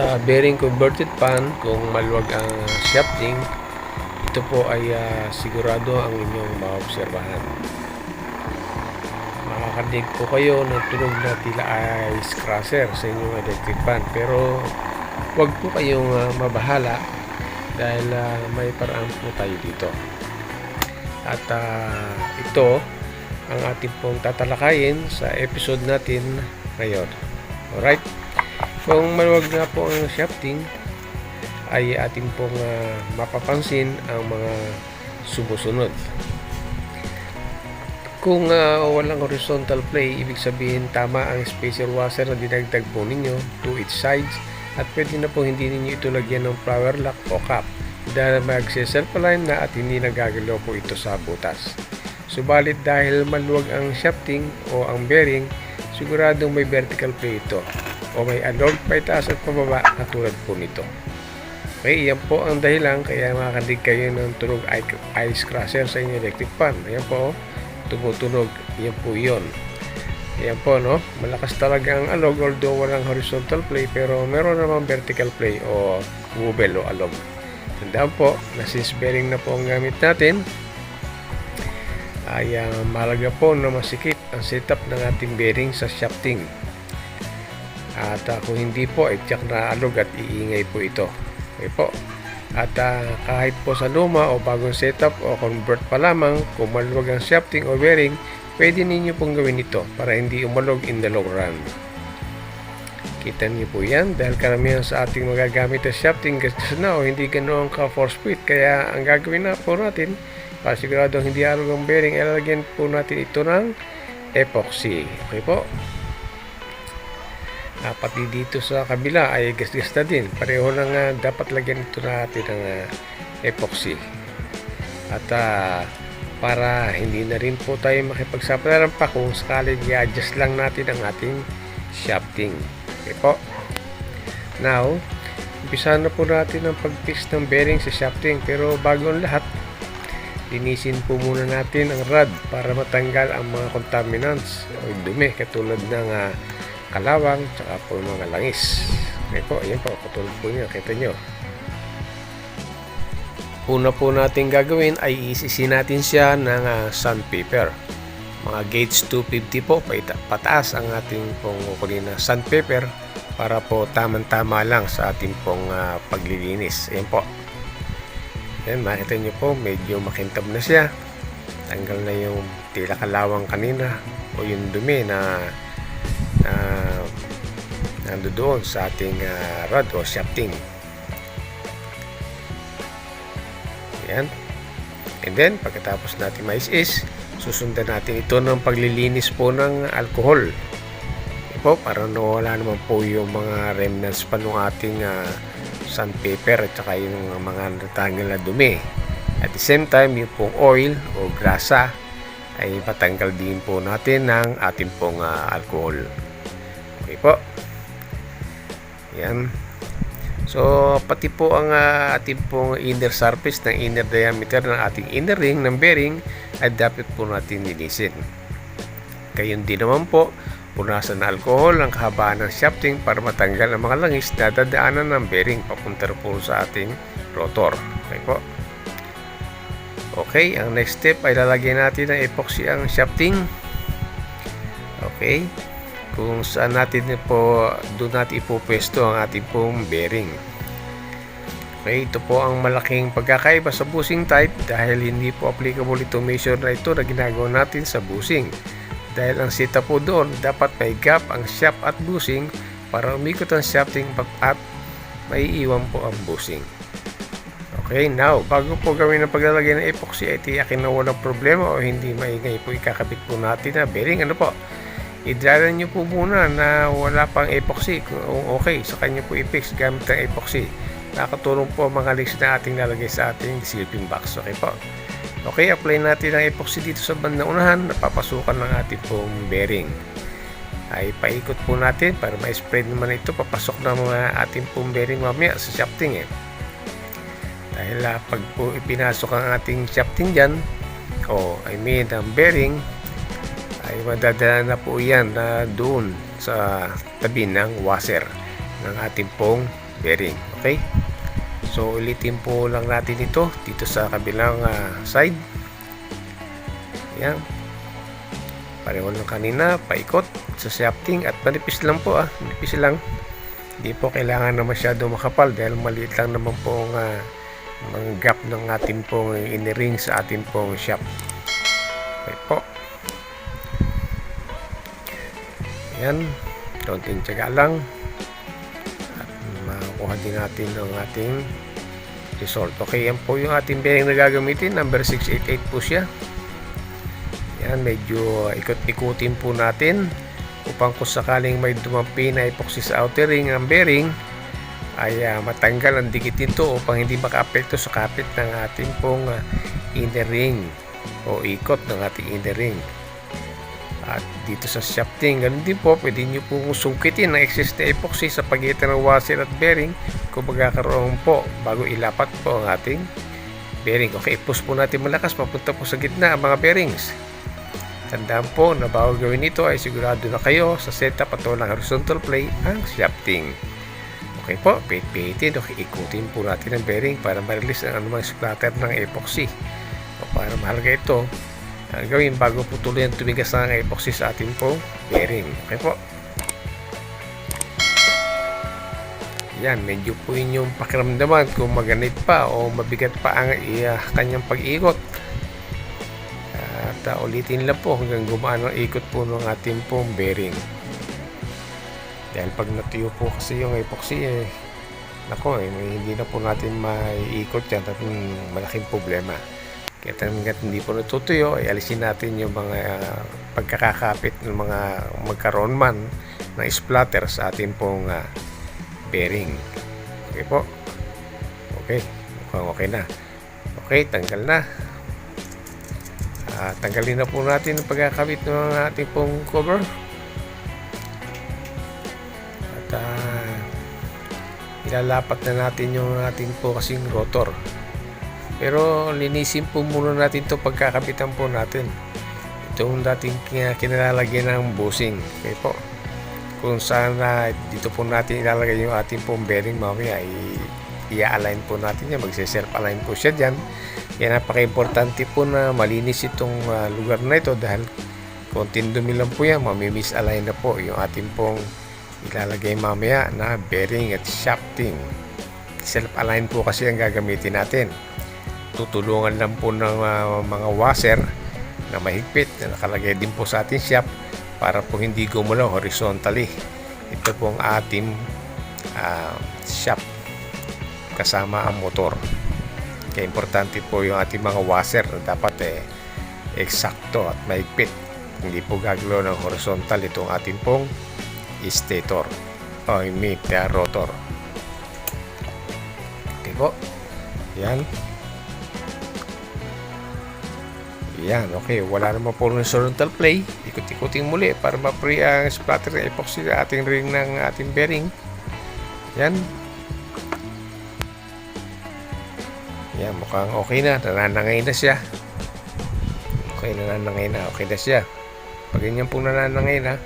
Sa bearing converted pan, kung maluwag ang shafting, ito po ay ah, sigurado ang inyong maobserbahan. Makakadinig po kayo ng tunog na tila ice crusher sa inyong electric pan. Pero huwag po kayong ah, mabahala dahil ah, may paraan po tayo dito. At ah, ito ang ating pong tatalakayin sa episode natin ngayon. Alright? Kung maluwag nga po ang shafting, ay ating pong ah, mapapansin ang mga sumusunod. Kung ah, walang horizontal play, ibig sabihin tama ang spacer washer na dinagdag po ninyo to its sides at pwede na po hindi ninyo ito lagyan ng flower lock o cap dahil magse-self-align na at hindi nagagalaw po ito sa butas. Subalit dahil maluwag ang shafting o ang bearing, siguradong may vertical play ito o may alog pa itaas at pababa katulad po nito. Okay, yan po ang dahilan kaya makakadig kayo ng tunog ice crusher sa inyong electric fan. Ayan po, tumutunog. Yan po yun. Ayan po, no? Malakas talaga ang alog although walang horizontal play pero meron namang vertical play o wobble o alog. Tandaan po na since bearing na po ang gamit natin, ay ah, mahalaga po na masikip ang setup ng ating bearing sa shafting. At ah, kung hindi po, ay tiyak na alog at iingay po ito. Okay po. At ah, kahit po sa luma o bagong setup o convert pa lamang, kung maluwag ang shafting o bearing, pwede ninyo pong gawin ito para hindi umalog in the long run. Kita niyo po yan dahil karamihan sa ating magagamit na shafting gastos na o hindi ganoon ka force fit. Kaya ang gagawin na po natin, para sigurado hindi alog ang bearing, ilalagyan po natin ito ng epoxy. Okay po? Ah, pati dito sa kabila ay gasgas na din. Pareho lang ah, dapat lagyan ito natin ng ah, epoxy. At ah, para hindi na rin po tayo makipagsapalaran pa kung sakali i-adjust lang natin ang ating shafting. Okay po. Now, umpisa na po natin ang pag-fix ng bearing sa shafting pero bago ang lahat, linisin po muna natin ang rod para matanggal ang mga contaminants o dumi katulad ng ah, kalawang tsaka po mga langis. Okay po, ayan po, katulad po niya, kita nyo. Una po natin gagawin ay isisi natin siya ng ah, sandpaper. Mga gauge 250 po, paita, pataas ang ating pong kukunin na sandpaper para po tamang-tama lang sa ating pong ah, paglilinis. Ayan po. Ayan, makita nyo po, medyo makintab na siya. Tanggal na yung tila kalawang kanina o yung dumi na na nandoon sa ating ah, rod o shafting. Yan. And then, pagkatapos natin mais-is, susundan natin ito ng paglilinis po ng alcohol. Po, para nawala naman po yung mga remnants pa ng ating ah, sandpaper at saka yung mga natanggal na dumi. At the same time, yung pong oil o grasa ay patanggal din po natin ng ating pong ah, alcohol. Okay po. Yan. So, pati po ang ah, ating pong inner surface ng inner diameter ng ating inner ring ng bearing ay dapat po natin linisin. Gayon din naman po, punasan ng alcohol ang kahabaan ng shafting para matanggal ang mga langis na dadaanan ng bearing papunta po sa ating rotor. Okay po. Okay, ang next step ay lalagyan natin ng epoxy ang shafting. Okay. Kung saan natin po, doon natin ipupwesto ang ating pong bearing. Okay, ito po ang malaking pagkakaiba sa bushing type dahil hindi po applicable itong measure na ito na ginagawa natin sa bushing. Dahil ang sita po doon, dapat may gap ang shaft at bushing para umikot ang shafting at may iwan po ang bushing. Okay, now, bago po gawin ang paglalagay ng epoxy ay tiyakin na walang problema o hindi maingay po ikakabit po natin na bearing. Ano po? I-dry nyo po muna na wala pang epoxy. Kung okay, sa kanya po i-fix gamit ng epoxy. Nakatulong po ang mga links na ating lalagay sa ating silping box. Okay po. Okay, apply natin ang epoxy dito sa bandang unahan. Napapasukan ng ating pong bearing. Ay paikot po natin para ma-spread naman ito. Papasok na mga ating pong bearing mamaya sa shafting eh. Dahil uh, pag po ipinasok ang ating shafting dyan, o I mean ang bearing, ay madadala na po yan na doon sa tabi ng washer ng ating pong bearing. Okay? So ulitin po lang natin ito dito sa kabilang ah, side. Yan. Pareho lang kanina, paikot sa shafting at manipis lang po ah, manipis lang. Hindi po kailangan na masyado makapal dahil maliit lang naman po ang mga gap ng ating pong iniring sa ating pong shaft. Okay po. Yan. Kaunting tiyaga lang. At makuha din natin ang ating result. Okay, yan po yung ating bearing na gagamitin. Number 688 po siya. Yan, medyo ikot-ikutin po natin upang kung sakaling may dumampi na epoxy sa outer ring ng bearing ay ah, matanggal ang dikit nito upang hindi makaapekto sa kapit ng ating pong ah, inner ring o ikot ng ating inner ring. At dito sa shafting, ganun din po, pwede nyo pong sungkitin ang excess epoxy sa pagitan ng washer at bearing kung magkakaroon po bago ilapat po ang ating bearing. Okay, push po natin malakas papunta po sa gitna ang mga bearings. Tandaan po na bago gawin ito ay sigurado na kayo sa setup at walang horizontal play ang shafting. Okay po, pihit-pihitin o ikutin po natin ang bearing para ma-release ang anumang splatter ng epoxy. O para mahalaga ito, ang gawin bago po tuloy ang tumigas ng epoxy sa ating pong bearing. Okay po. Yan, medyo po inyong pakiramdaman kung maganit pa o mabigat pa ang iya, kanyang pag-ikot. At uh, ulitin lang po hanggang gumaan ang ikot po ng ating pong bearing. Dahil pag natuyo po kasi yung epoxy eh, nako eh, hindi na po natin maiikot yan at malaking problema. Kaya hanggat hindi po natutuyo, ay alisin natin yung mga pagkakakapit ng mga magkaroon man ng splatter sa ating pong ah, bearing. Okay po. Okay. Mukhang okay na. Okay, tanggal na. Ah, tanggalin na po natin ang pagkakabit ng ating pong cover. At ah, ilalapat na natin yung ating po kasing rotor. Pero linisin po muna natin to pagkakabitan po natin. Itong dating kin- kinalalagyan ng bushing. Okay po. Kung saan na dito po natin ilalagay yung ating pong bearing mamaya i-align po natin yan. Magse-self align po siya dyan. Kaya napaka-importante po na malinis itong ah, lugar na ito dahil konting dumi lang po yan, mamimiss-align na po yung ating pong ilalagay mamaya na bearing at shafting. Self-align po kasi ang gagamitin natin. Tutulungan lang po ng ah, mga washer na mahigpit na nakalagay din po sa ating shaft para po hindi gumulaw horizontally. Ito po ang ating ah, shaft kasama ang motor. Kaya importante po yung ating mga washer na dapat eh, eksakto at mahigpit. Hindi po gagalaw ng horizontal itong ating pong stator o I mean rotor. Okay po. Yan. Yan, okay. Wala naman po horizontal play. Ikot-ikutin muli para ma-free ang splatter ng epoxy sa ating ring ng ating bearing. Yan. Yan, mukhang okay na. Nananangay na siya. Okay, nananangay na. Okay na siya. Pag ganyan po nananangay na,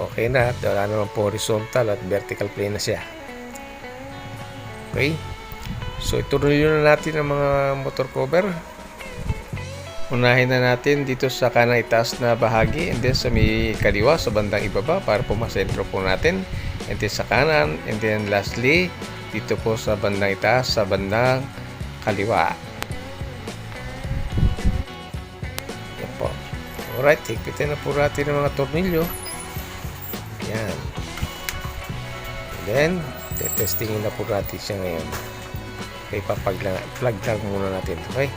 okay na. At wala naman po horizontal at vertical plane na siya. Okay. So, ituloy na natin ang mga motor cover. Unahin na natin dito sa kanang itaas na bahagi and then sa may kaliwa sa bandang ibaba para po masentro po natin. And then sa kanan and then lastly dito po sa bandang itaas sa bandang kaliwa. Yan po. Alright, higpitin na po natin ang mga tornilyo. Yan. And then, testingin na po natin siya ngayon. Okay, papag lang, plug lang muna natin. Okay?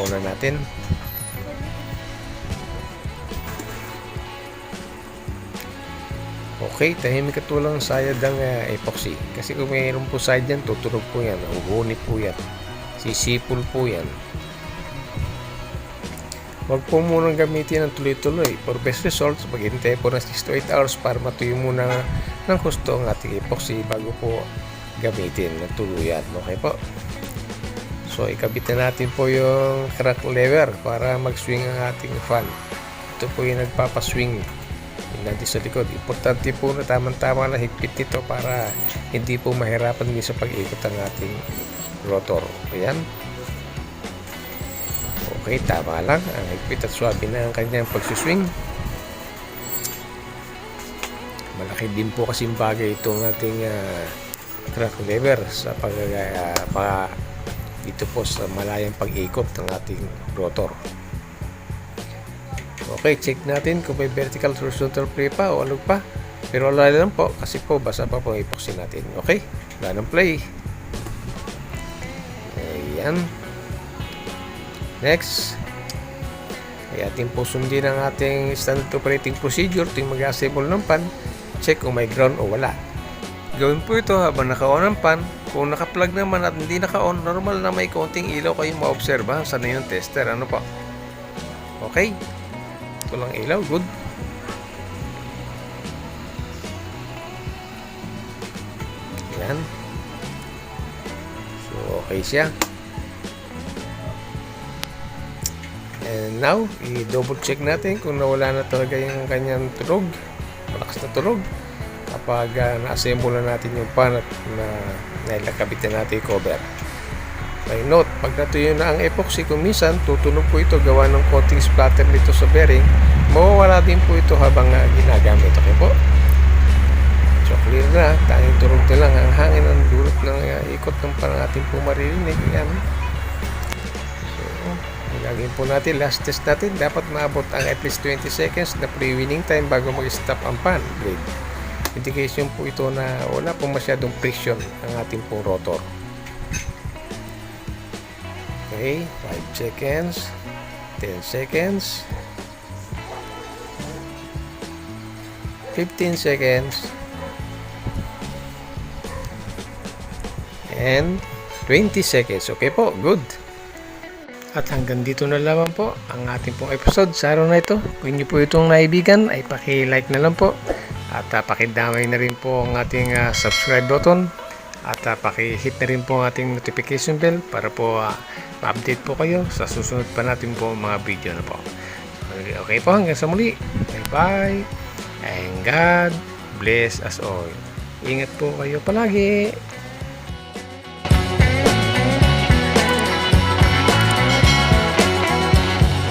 Una natin. Okay, tahimik at walang sayad ang uh, epoxy. Kasi kung mayroon po sayad yan, tutunog po yan. Uhuni po yan. Sisipol po yan. Huwag po munang gamitin ng tuloy-tuloy. For best results, maghintay po ng 6 to 8 hours para matuyo muna ng gusto ang ating epoxy bago po gamitin ng tuluyan. Okay po? So, ikabit na natin po yung crank lever para mag-swing ang ating fan. Ito po yung nagpapaswing natin sa likod. Importante po na tamang-tama na higpit nito para hindi po mahirapan din sa pag-ikot ang ating rotor. Ayan. Okay, tama lang. Ang higpit at swabe na ang kanyang pagsuswing. Malaki din po kasing bagay itong ating ah, crank lever sa pag, ah, dito po sa malayang pag-ikot ng ating rotor. Okay, check natin kung may vertical horizontal play pa o alog pa. Pero wala lang po kasi po basa pa po ipoksin natin. Okay, wala ng play. Ayan. Next. Ay ating po sundin ang ating standard operating procedure tuwing mag-assemble ng pan. Check kung may ground o wala. Gawin po ito habang naka-on ang pan. Kung naka-plug naman at hindi naka-on, normal na may konting ilaw kayong maobserba. Sana yung tester. Ano po? Okay. Ito lang ilaw. Good. Yan. So, okay siya. And now, i-double check natin kung nawala na talaga yung kanyang turog. Malakas na turog. Kapag uh, na-assemble na natin yung pan at na nailakabit na natin yung cover. May note, pag natuyo na ang epoxy, kung minsan tutunog po ito gawa ng konting splatter dito sa bearing, mawawala din po ito habang uh, ginagamit. Okay po? So clear na, tanging turog na lang ang hangin ang dulot ng uh, ikot ng parang ating po maririnig. Yan. So, gagawin po natin, last test natin, dapat maabot ang at least 20 seconds na pre-winning time bago mag-stop ang pan blade. Indication po ito na wala po masyadong friction ang ating pong rotor. Okay, 5 seconds, 10 seconds, 15 seconds, and 20 seconds. Okay po, good. At hanggang dito na lamang po ang ating pong episode sa araw na ito. Kung inyo po itong naibigan ay paki-like na lang po. At uh, pakidamay na rin po ang ating ah, subscribe button. At uh, paki-hit na rin po ang ating notification bell para po ah, ma-update po kayo sa susunod pa natin po mga video na po. Okay, okay po, hanggang sa muli. Bye-bye. And God bless us all. Ingat po kayo palagi.